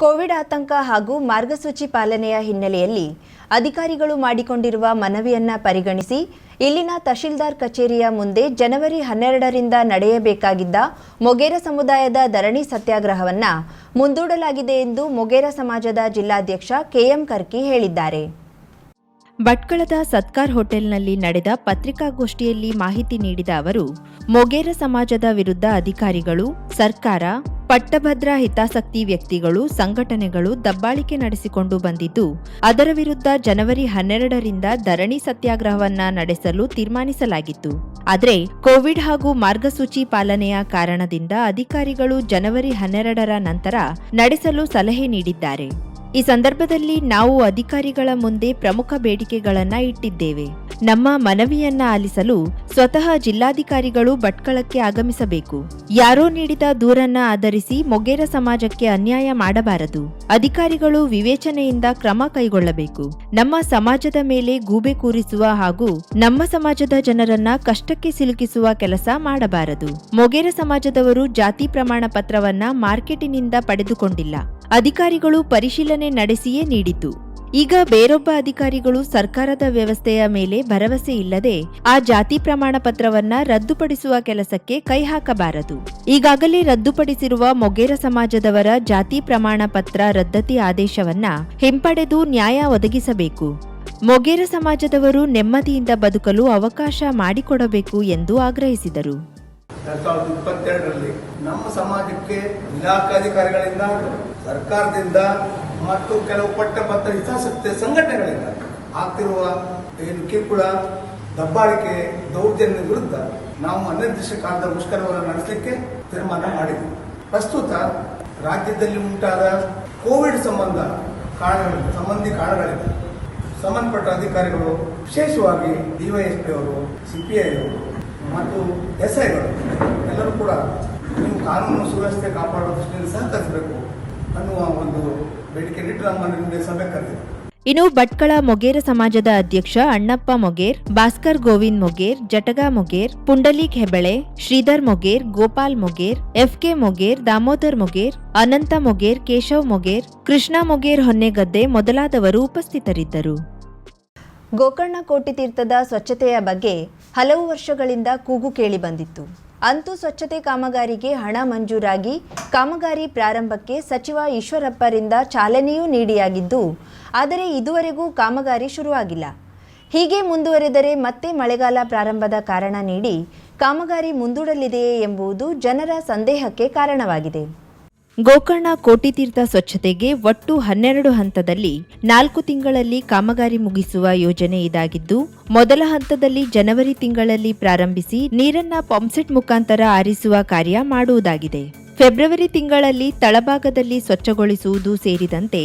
Covid ಆತಂಕ ಹಾಗೂ ಮಾರ್ಗಸೂಚಿ ಪಾಲನೆಯ ಹಿನ್ನೆಲೆಯಲ್ಲಿ ಅಧಿಕಾರಿಗಳು ಮಾಡಿಕೊಂಡಿರುವ ಮನವಿಯನ್ನ ಪರಿಗಣಿಸಿ ಇಲ್ಲಿನ ತಹಶೀಲ್ದಾರ್ ಕಚೇರಿಯ ಮುಂದೆ ಜನವರಿ ಹನ್ನೆರಡರಿಂದ ನಡೆಯಬೇಕಾಗಿದ್ದ ಮೊಗೇರ ಸಮುದಾಯದ ಧರಣಿ ಸತ್ಯಾಗ್ರಹವನ್ನ ಮುಂದೂಡಲಾಗಿದೆ ಎಂದು ಮೊಗೇರ ಸಮಾಜದ ಜಿಲ್ಲಾಧ್ಯಕ್ಷ ಕೆಎಂ ಕರ್ಕಿ ಹೇಳಿದ್ದಾರೆ. ಭಟ್ಕಳದ ಸತ್ಕಾರ್ ಹೋಟೆಲ್ನಲ್ಲಿ ನಡೆದ ಪತ್ರಿಕಾಗೋಷ್ಠಿಯಲ್ಲಿ ಮಾಹಿತಿ ನೀಡಿದ ಅವರು, ಮೊಗೇರ ಸಮಾಜದ ವಿರುದ್ಧ ಅಧಿಕಾರಿಗಳು, ಸರ್ಕಾರ, ಪಟ್ಟಭದ್ರ ಹಿತಾಸಕ್ತಿ ವ್ಯಕ್ತಿಗಳು, ಸಂಘಟನೆಗಳು ದಬ್ಬಾಳಿಕೆ ನಡೆಸಿಕೊಂಡು ಬಂದಿದ್ದು, ಅದರ ವಿರುದ್ಧ ಜನವರಿ ಹನ್ನೆರಡರಿಂದ ಧರಣಿ ಸತ್ಯಾಗ್ರಹವನ್ನ ನಡೆಸಲು ತೀರ್ಮಾನಿಸಲಾಗಿತ್ತು. ಆದರೆ, ಕೋವಿಡ್ ಹಾಗೂ ಮಾರ್ಗಸೂಚಿ ಪಾಲನೆಯ ಕಾರಣದಿಂದ ಅಧಿಕಾರಿಗಳು ಜನವರಿ ಹನ್ನೆರಡರ ನಂತರ ನಡೆಸಲು ಸಲಹೆ ನೀಡಿದ್ದಾರೆ. ಈ ಸಂದರ್ಭದಲ್ಲಿ ನಾವು ಅಧಿಕಾರಿಗಳ ಮುಂದೆ ಪ್ರಮುಖ ಬೇಡಿಕೆಗಳನ್ನ ಇಟ್ಟಿದ್ದೇವೆ. ನಮ್ಮ ಮನವಿಯನ್ನ ಆಲಿಸಲು ಸ್ವತಃ ಜಿಲ್ಲಾಧಿಕಾರಿಗಳು ಭಟ್ಕಳಕ್ಕೆ ಆಗಮಿಸಬೇಕು. ಯಾರೋ ನೀಡಿದ ದೂರನ್ನ ಆಧರಿಸಿ ಮೊಗೇರ ಸಮಾಜಕ್ಕೆ ಅನ್ಯಾಯ ಮಾಡಬಾರದು. ಅಧಿಕಾರಿಗಳು ವಿವೇಚನೆಯಿಂದ ಕ್ರಮ ಕೈಗೊಳ್ಳಬೇಕು. ನಮ್ಮ ಸಮಾಜದ ಮೇಲೆ ಗೂಬೆ ಕೂರಿಸುವ ಹಾಗೂ ನಮ್ಮ ಸಮಾಜದ ಜನರನ್ನ ಕಷ್ಟಕ್ಕೆ ಸಿಲುಕಿಸುವ ಕೆಲಸ ಮಾಡಬಾರದು. ಮೊಗೇರ ಸಮಾಜದವರು ಜಾತಿ ಪ್ರಮಾಣ ಪತ್ರವನ್ನ ಮಾರ್ಕೆಟಿನಿಂದ ಪಡೆದುಕೊಂಡಿಲ್ಲ. ಅಧಿಕಾರಿಗಳು ಪರಿಶೀಲನೆ ನಡೆಸಿಯೇ ನೀಡಿತು. ಈಗ ಬೇರೊಬ್ಬ ಅಧಿಕಾರಿಗಳು ಸರ್ಕಾರದ ವ್ಯವಸ್ಥೆಯ ಮೇಲೆ ಭರವಸೆ ಇಲ್ಲದೆ ಆ ಜಾತಿ ಪ್ರಮಾಣ ಪತ್ರವನ್ನ ರದ್ದುಪಡಿಸುವ ಕೆಲಸಕ್ಕೆ ಕೈ ಹಾಕಬಾರದು. ಈಗಾಗಲೇ ರದ್ದುಪಡಿಸಿರುವ ಮೊಗೇರ ಸಮಾಜದವರ ಜಾತಿ ಪ್ರಮಾಣ ಪತ್ರ ರದ್ದತಿ ಆದೇಶವನ್ನ ಹಿಂಪಡೆದು ನ್ಯಾಯ ಒದಗಿಸಬೇಕು. ಮೊಗೇರ ಸಮಾಜದವರು ನೆಮ್ಮದಿಯಿಂದ ಬದುಕಲು ಅವಕಾಶ ಮಾಡಿಕೊಡಬೇಕು ಎಂದು ಆಗ್ರಹಿಸಿದರು. ಎರಡ್ ಸಾವಿರದ ಇಪ್ಪತ್ತೆರಡರಲ್ಲಿ ನಮ್ಮ ಸಮಾಜಕ್ಕೆ ಇಲಾಖಾಧಿಕಾರಿಗಳಿಂದ, ಸರ್ಕಾರದಿಂದ ಮತ್ತು ಕೆಲವು ಪಟ್ಟಭದ್ರ ಹಿತಾಸಕ್ತಿ ಸಂಘಟನೆಗಳಿಂದ ಆಗ್ತಿರುವ ಏನು ಕಿರುಕುಳ, ದಬ್ಬಾಳಿಕೆ ದೌರ್ಜನ್ಯ ವಿರುದ್ಧ ನಾವು ಅನಿರ್ದಿಷ್ಟ ಕಾಲದ ಮುಷ್ಕರವನ್ನು ನಡೆಸಲಿಕ್ಕೆ ತೀರ್ಮಾನ ಮಾಡಿದ್ವಿ. ಪ್ರಸ್ತುತ ರಾಜ್ಯದಲ್ಲಿ ಉಂಟಾದ ಕೋವಿಡ್ ಸಂಬಂಧ ಕಾರಣಗಳಿಂದ ಸಂಬಂಧಿ ಕಾರಣಗಳಿಂದ ಸಂಬಂಧಪಟ್ಟ ಅಧಿಕಾರಿಗಳು, ವಿಶೇಷವಾಗಿ ಡಿವೈಎಸ್ಪಿ ಅವರು ಸಿಪಿಐ ಅವರು ಮತ್ತು ಎಸ್ ಐಗಳು ಎಲ್ಲರೂ ಕೂಡ ನೀವು ಕಾನೂನು ಸುವ್ಯವಸ್ಥೆ ಕಾಪಾಡುವ ದೃಷ್ಟಿಯಲ್ಲಿ ಸಹಕರಿಸಬೇಕು ಅನ್ನುವ ಒಂದು ಬೇಡಿಕೆ ಇಟ್ಟು ನಮ್ಮನ್ನು ನಿಮಗೆ ಸಭೆ ಕರೆದಿದೆ ಇನ್ನು ಭಟ್ಕಳ ಮೊಗೇರ ಸಮಾಜದ ಅಧ್ಯಕ್ಷ ಅಣ್ಣಪ್ಪ ಮೊಗೇರ್ ಭಾಸ್ಕರ್ ಗೋವಿಂದ್ ಮೊಗೇರ್ ಜಟಗಾ ಮೊಗೇರ್ ಪುಂಡಲೀಕ್ ಹೆಬಳೆ ಶ್ರೀಧರ್ ಮೊಗೇರ್ ಗೋಪಾಲ್ ಮೊಗೇರ್ ಎಫ್ಕೆ ಮೊಗೇರ್ ದಾಮೋದರ್ ಮೊಗೇರ್ ಅನಂತ ಮೊಗೇರ್ ಕೇಶವ್ ಮೊಗೇರ್ ಕೃಷ್ಣ ಮೊಗೇರ್ ಹೊನ್ನೆಗದ್ದೆ ಮೊದಲಾದವರು ಉಪಸ್ಥಿತರಿದ್ದರು. ಗೋಕರ್ಣ ಕೋಟಿ ತೀರ್ಥದ ಸ್ವಚ್ಛತೆಯ ಬಗ್ಗೆ ಹಲವು ವರ್ಷಗಳಿಂದ ಕೂಗು ಕೇಳಿ ಬಂದಿತ್ತು. ಅಂತೂ ಸ್ವಚ್ಛತೆ ಕಾಮಗಾರಿಗೆ ಹಣ ಮಂಜೂರಾಗಿ ಕಾಮಗಾರಿ ಪ್ರಾರಂಭಕ್ಕೆ ಸಚಿವ ಈಶ್ವರಪ್ಪರಿಂದ ಚಾಲನೆಯೂ ನೀಡಿಯಾಗಿದ್ದು, ಆದರೆ ಇದುವರೆಗೂ ಕಾಮಗಾರಿ ಶುರುವಾಗಿಲ್ಲ. ಹೀಗೆ ಮುಂದುವರೆದರೆ ಮತ್ತೆ ಮಳೆಗಾಲ ಪ್ರಾರಂಭದ ಕಾರಣ ನೀಡಿ ಕಾಮಗಾರಿ ಮುಂದೂಡಲಿದೆಯೇ ಎಂಬುದು ಜನರ ಸಂದೇಹಕ್ಕೆ ಕಾರಣವಾಗಿದೆ. ಗೋಕರ್ಣ ಕೋಟಿತೀರ್ಥ ಸ್ವಚ್ಛತೆಗೆ ಒಟ್ಟು ಹನ್ನೆರಡು ಹಂತದಲ್ಲಿ ನಾಲ್ಕು ತಿಂಗಳಲ್ಲಿ ಕಾಮಗಾರಿ ಮುಗಿಸುವ ಯೋಜನೆ ಇದಾಗಿದ್ದು, ಮೊದಲ ಹಂತದಲ್ಲಿ ಜನವರಿ ತಿಂಗಳಲ್ಲಿ ಪ್ರಾರಂಭಿಸಿ ನೀರನ್ನ ಪಂಪ್ಸೆಟ್ ಮುಖಾಂತರ ಆರಿಸುವ ಕಾರ್ಯ ಮಾಡುವುದಾಗಿದೆ. ಫೆಬ್ರವರಿ ತಿಂಗಳಲ್ಲಿ ತಳಭಾಗದಲ್ಲಿ ಸ್ವಚ್ಛಗೊಳಿಸುವುದು ಸೇರಿದಂತೆ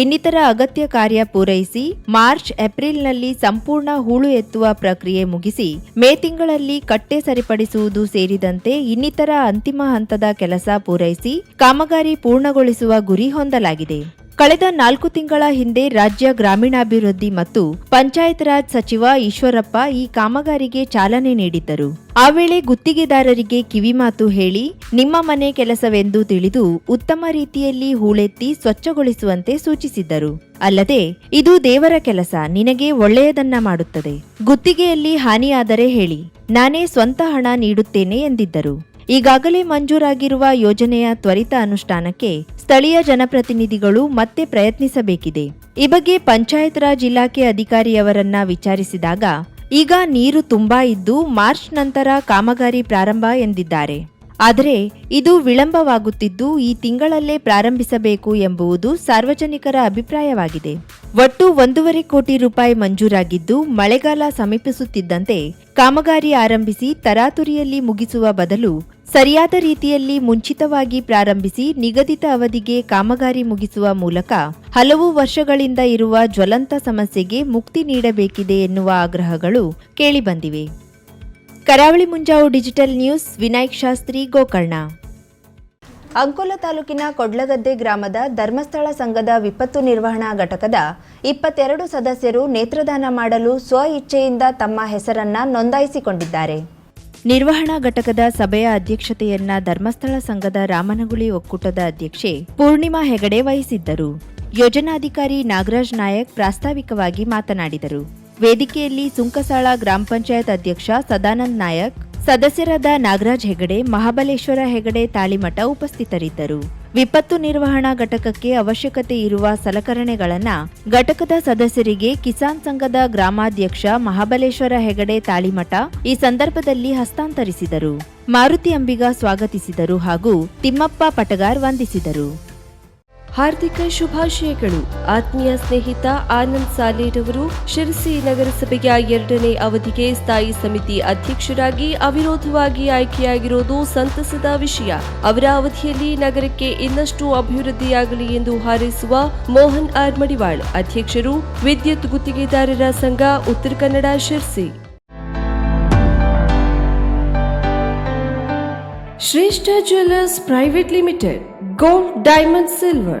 ಇನ್ನಿತರ ಅಗತ್ಯ ಕಾರ್ಯ ಪೂರೈಸಿ ಮಾರ್ಚ್, ಏಪ್ರಿಲ್ನಲ್ಲಿ ಸಂಪೂರ್ಣ ಹೂಳು ಎತ್ತುವ ಪ್ರಕ್ರಿಯೆ ಮುಗಿಸಿ ಮೇ ತಿಂಗಳಲ್ಲಿ ಕಟ್ಟೆ ಸರಿಪಡಿಸುವುದು ಸೇರಿದಂತೆ ಇನ್ನಿತರ ಅಂತಿಮ ಹಂತದ ಕೆಲಸ ಪೂರೈಸಿ ಕಾಮಗಾರಿ ಪೂರ್ಣಗೊಳಿಸುವ ಗುರಿ ಹೊಂದಲಾಗಿದೆ. ಕಳೆದ ನಾಲ್ಕು ತಿಂಗಳ ಹಿಂದೆ ರಾಜ್ಯ ಗ್ರಾಮೀಣಾಭಿವೃದ್ಧಿ ಮತ್ತು ಪಂಚಾಯತ್ ರಾಜ್ ಸಚಿವ ಈಶ್ವರಪ್ಪ ಈ ಕಾಮಗಾರಿಗೆ ಚಾಲನೆ ನೀಡಿದ್ದರು. ಆ ವೇಳೆ ಗುತ್ತಿಗೆದಾರರಿಗೆ ಕಿವಿಮಾತು ಹೇಳಿ, ನಿಮ್ಮ ಮನೆ ಕೆಲಸವೆಂದು ತಿಳಿದು ಉತ್ತಮ ರೀತಿಯಲ್ಲಿ ಹೂಳೆತ್ತಿ ಸ್ವಚ್ಛಗೊಳಿಸುವಂತೆ ಸೂಚಿಸಿದ್ದರು. ಅಲ್ಲದೆ, ಇದು ದೇವರ ಕೆಲಸ, ನಿನಗೆ ಒಳ್ಳೆಯದನ್ನ ಮಾಡುತ್ತದೆ. ಗುತ್ತಿಗೆಯಲ್ಲಿ ಹಾನಿಯಾದರೆ ಹೇಳಿ. ನಾನೇ ಸ್ವಂತ ಹಣ ನೀಡುತ್ತೇನೆ ಎಂದಿದ್ದರು. ಈಗಾಗಲೇ ಮಂಜೂರಾಗಿರುವ ಯೋಜನೆಯ ತ್ವರಿತ ಅನುಷ್ಠಾನಕ್ಕೆ ಸ್ಥಳೀಯ ಜನಪ್ರತಿನಿಧಿಗಳು ಮತ್ತೆ ಪ್ರಯತ್ನಿಸಬೇಕಿದೆ. ಈ ಬಗ್ಗೆ ಪಂಚಾಯತ್ ರಾಜ್ ಇಲಾಖೆ ಅಧಿಕಾರಿಯವರನ್ನ ವಿಚಾರಿಸಿದಾಗ, ಈಗ ನೀರು ತುಂಬಾ ಇದ್ದು ಮಾರ್ಚ್ ನಂತರ ಕಾಮಗಾರಿ ಪ್ರಾರಂಭ ಎಂದಿದ್ದಾರೆ. ಆದರೆ, ಇದು ವಿಳಂಬವಾಗುತ್ತಿದ್ದು ಈ ತಿಂಗಳಲ್ಲೇ ಪ್ರಾರಂಭಿಸಬೇಕು ಎಂಬುವುದು ಸಾರ್ವಜನಿಕರ ಅಭಿಪ್ರಾಯವಾಗಿದೆ. ಒಟ್ಟು ಒಂದೂವರೆ ಕೋಟಿ ರೂಪಾಯಿ ಮಂಜೂರಾಗಿದ್ದು ಮಳೆಗಾಲ ಸಮೀಪಿಸುತ್ತಿದ್ದಂತೆ ಕಾಮಗಾರಿ ಆರಂಭಿಸಿ ತರಾತುರಿಯಲ್ಲಿ ಮುಗಿಸುವ ಬದಲು ಸರಿಯಾದ ರೀತಿಯಲ್ಲಿ ಮುಂಚಿತವಾಗಿ ಪ್ರಾರಂಭಿಸಿ ನಿಗದಿತ ಅವಧಿಗೆ ಕಾಮಗಾರಿ ಮುಗಿಸುವ ಮೂಲಕ ಹಲವು ವರ್ಷಗಳಿಂದ ಇರುವ ಜ್ವಲಂತ ಸಮಸ್ಯೆಗೆ ಮುಕ್ತಿ ನೀಡಬೇಕಿದೆ ಎನ್ನುವ ಆಗ್ರಹಗಳು ಕೇಳಿಬಂದಿವೆ. Karavali Munjavu digital news, Vinayak Shastri, Gokarna. Ankola ತಾಲೂಕಿನ ಕೊಡ್ಲಗದ್ದೆ ಗ್ರಾಮದ ಧರ್ಮಸ್ಥಳ ಸಂಘದ ವಿಪತ್ತು ನಿರ್ವಹಣಾ ಘಟಕದ ಇಪ್ಪತ್ತೆರಡು ಸದಸ್ಯರು ನೇತ್ರದಾನ ಮಾಡಲು ಸ್ವ ಇಚ್ಛೆಯಿಂದ ತಮ್ಮ ಹೆಸರನ್ನ ನೋಂದಾಯಿಸಿಕೊಂಡಿದ್ದಾರೆ. ನಿರ್ವಹಣಾ ಘಟಕದ ಸಭೆಯ ಅಧ್ಯಕ್ಷತೆಯನ್ನ ಧರ್ಮಸ್ಥಳ ಸಂಘದ ರಾಮನಗುಳಿ ಒಕ್ಕೂಟದ ಅಧ್ಯಕ್ಷೆ ಪೂರ್ಣಿಮಾ ಹೆಗಡೆ ವಹಿಸಿದ್ದರು. ಯೋಜನಾಧಿಕಾರಿ ನಾಗರಾಜ್ ನಾಯಕ್ ಪ್ರಾಸ್ತಾವಿಕವಾಗಿ ಮಾತನಾಡಿದರು. ವೇದಿಕೆಯಲ್ಲಿ ಸುಂಕಸಾಳ ಗ್ರಾಮ ಪಂಚಾಯತ್ ಅಧ್ಯಕ್ಷ ಸದಾನಂದ್ ನಾಯಕ್, ಸದಸ್ಯರಾದ ನಾಗರಾಜ್ ಹೆಗಡೆ, ಮಹಾಬಲೇಶ್ವರ ಹೆಗಡೆ, ತಾಳಿಮಠ ಉಪಸ್ಥಿತರಿದ್ದರು. ವಿಪತ್ತು ನಿರ್ವಹಣಾ ಘಟಕಕ್ಕೆ ಅವಶ್ಯಕತೆ ಇರುವ ಸಲಕರಣೆಗಳನ್ನು ಘಟಕದ ಸದಸ್ಯರಿಗೆ ಕಿಸಾನ್ ಸಂಘದ ಗ್ರಾಮಾಧ್ಯಕ್ಷ ಮಹಾಬಲೇಶ್ವರ ಹೆಗಡೆ ತಾಳಿಮಠ ಈ ಸಂದರ್ಭದಲ್ಲಿ ಹಸ್ತಾಂತರಿಸಿದರು. ಮಾರುತಿ ಅಂಬಿಗ ಸ್ವಾಗತಿಸಿದರು ಹಾಗೂ ತಿಮ್ಮಪ್ಪ ಪಟಗಾರ್ ವಂದಿಸಿದರು. ಹಾರ್ದಿಕ ಶುಭಾಶಯಗಳು. ಆತ್ಮೀಯ ಸ್ನೇಹಿತ ಆನಂದ್ ಅವರು ಶಿರಸಿ ನಗರಸಭೆಯ ಎರಡನೇ ಅವಧಿಗೆ ಸ್ಥಾಯಿ ಸಮಿತಿ ಅಧ್ಯಕ್ಷರಾಗಿ ಅವಿರೋಧವಾಗಿ ಆಯ್ಕೆಯಾಗಿರೋದು ಸಂತಸದ ವಿಷಯ. ಅವರ ಅವಧಿಯಲ್ಲಿ ನಗರಕ್ಕೆ ಇನ್ನಷ್ಟು ಅಭಿವೃದ್ಧಿಯಾಗಲಿ ಎಂದು ಹಾರೈಸುವ ಮೋಹನ್ ಆರ್ ಮಡಿವಾಳ್, ಅಧ್ಯಕ್ಷರು ವಿದ್ಯುತ್ ಗುತ್ತಿಗೆದಾರರ ಸಂಘ, Uttara Kannada, Sirsi. Shreshtha jewellers private limited. gold, diamond, silver.